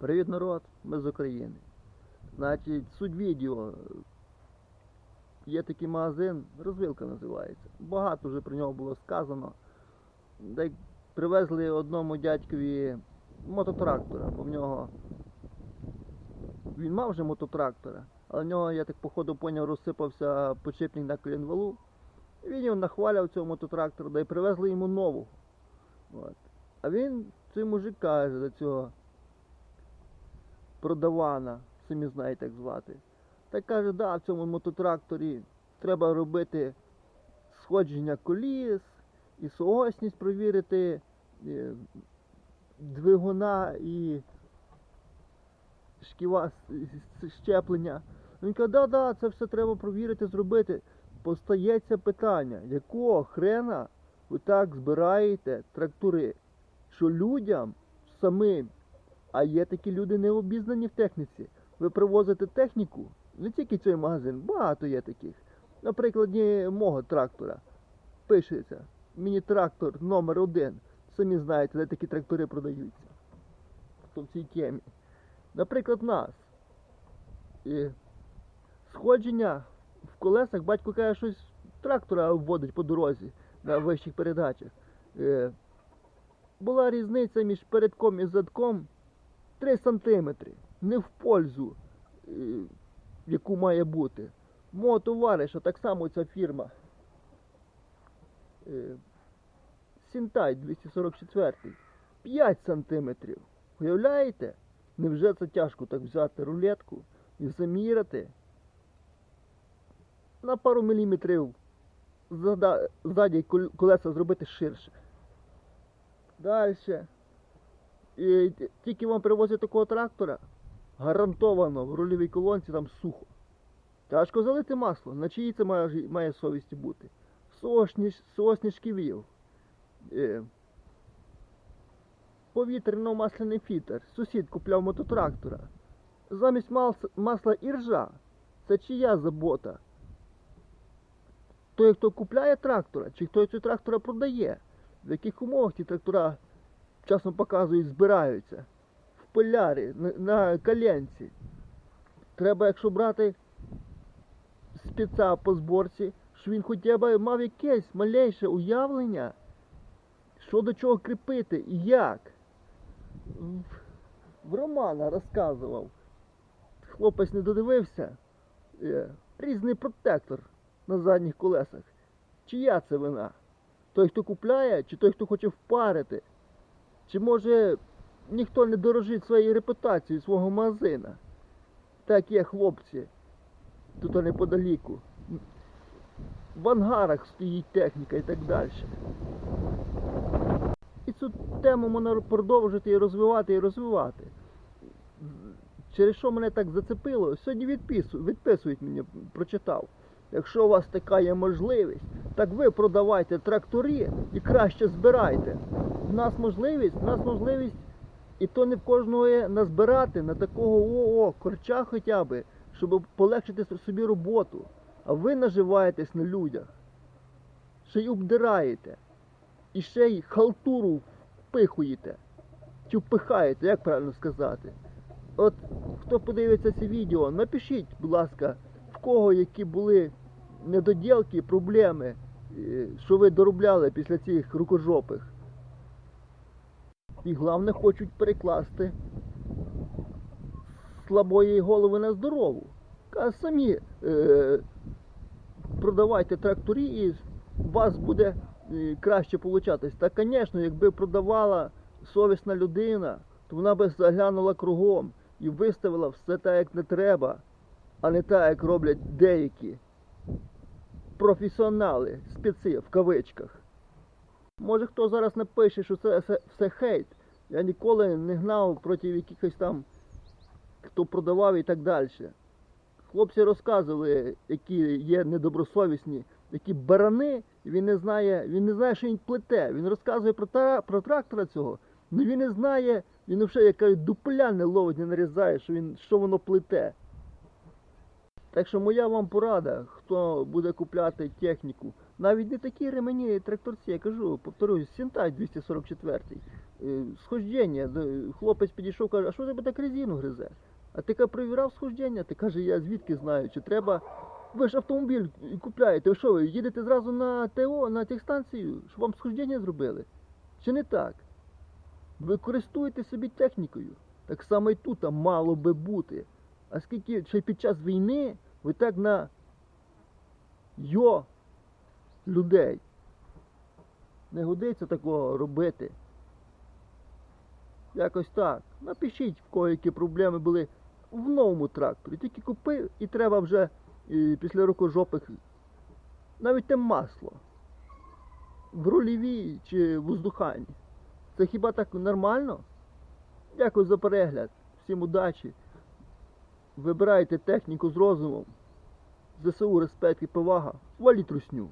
Привіт, народ! Ми з України. Значить, суть відео. Є такий магазин, розвилка називається. Багато вже про нього було сказано. Й привезли одному дядькові мототрактора, бо в нього. Він мав вже мототрактора, але в нього, я так походу поняв, розсипався подшипник на колінвалу. Він його нахваляв цього мототрактора, да й привезли йому нову. От. А він, цей мужик каже до цього продавана, самі знаєте, як звати. Та каже, да, в цьому мототракторі треба робити сходження коліс і соосність провірити е, двигуна і шківа щеплення. Він каже, да, да, це все треба провірити, зробити. Постається питання, якого хрена ви так збираєте трактори, що людям самим а є такі люди не обізнані в техніці. Ви привозите техніку, не тільки цей магазин, багато є таких. На прикладі мого трактора пишеться міні-трактор номер один. Самі знаєте, де такі трактори продаються. Хто в цій темі. Наприклад, нас. І сходження в колесах, батько каже, щось трактора вводить по дорозі на вищих передачах. Е, була різниця між передком і задком 3 сантиметри. Не в пользу, е, яку має бути. Мого товариша, так само ця фірма. е, Сінтай 244. 5 сантиметрів. Уявляєте? Невже це тяжко так взяти рулетку і заміряти? На пару міліметрів ззаді колеса зробити ширше. Далі. І тільки вам привозять такого трактора, гарантовано в рульовій колонці там сухо. Тяжко залити масло, на чиїй це має, має совісті бути. Сосні, сосні шківів. Е, повітряно-масляний фільтр. Сусід купляв мототрактора. Замість мас- масла іржа. Це чия забота? Той, хто купляє трактора, чи хто цього трактора продає? В яких умовах ті трактора часом показують, збираються. В полярі, на, коленці. Треба, якщо брати спеца по зборці, що він хоча б мав якесь малейше уявлення, що до чого кріпити і як. В, в Романа розказував. Хлопець не додивився. Е, різний протектор на задніх колесах. Чия це вина? Той, хто купляє, чи той, хто хоче впарити? Чи може ніхто не дорожить своєю репутацією свого магазина? Так є хлопці, тут неподаліку. В ангарах стоїть техніка і так далі. І цю тему можна продовжити і розвивати, і розвивати. Через що мене так зацепило, сьогодні відписують, відписують мені, прочитав. Якщо у вас така є можливість, так ви продавайте трактори і краще збирайте. У нас можливість, у нас можливість, і то не в кожного є назбирати на такого ОО корча хоча б, щоб полегшити собі роботу. А ви наживаєтесь на людях, ще й обдираєте, і ще й халтуру впихуєте, чи впихаєте, як правильно сказати. От хто подивиться це відео, напишіть, будь ласка, в кого які були недоділки, проблеми, е, що ви доробляли після цих рукожопих. І головне хочуть перекласти слабої голови на здорову. А самі е, продавайте тракторі і у вас буде е, краще получатись. Та, звісно, якби продавала совісна людина, то вона би заглянула кругом і виставила все так, як не треба, а не так, як роблять деякі професіонали, спеці в кавичках. Може хто зараз напише, що це все, хейт. Я ніколи не гнав проти якихось там, хто продавав і так далі. Хлопці розказували, які є недобросовісні, які барани, він не знає, він не знає, що він плете. Він розказує про, та, про трактора цього, але він не знає, він взагалі яка дупля не ловить, не нарізає, що, він, що воно плете. Так що моя вам порада, хто буде купляти техніку, навіть не такі ремені тракторці, я кажу, повторюсь, Сінтай 244. е, схождення. Хлопець підійшов, каже, а що тебе так резину гризе? А ти каже, провірав схождення? Ти каже, я звідки знаю, чи треба. Ви ж автомобіль купляєте, ви що ви їдете зразу на ТО, на техстанцію, щоб вам схождення зробили? Чи не так? Ви користуєте собі технікою. Так само і тут а мало би бути. А скільки ще під час війни ви так на йо людей. Не годиться такого робити. Якось так. Напишіть, в кого які проблеми були в новому тракторі. Тільки купив і треба вже е, після рукожопих навіть те масло. В рульовій чи в воздуханні. Це хіба так нормально? Дякую за перегляд. Всім удачі. Вибирайте техніку з розумом. ЗСУ, респект і повага. Валіть русню.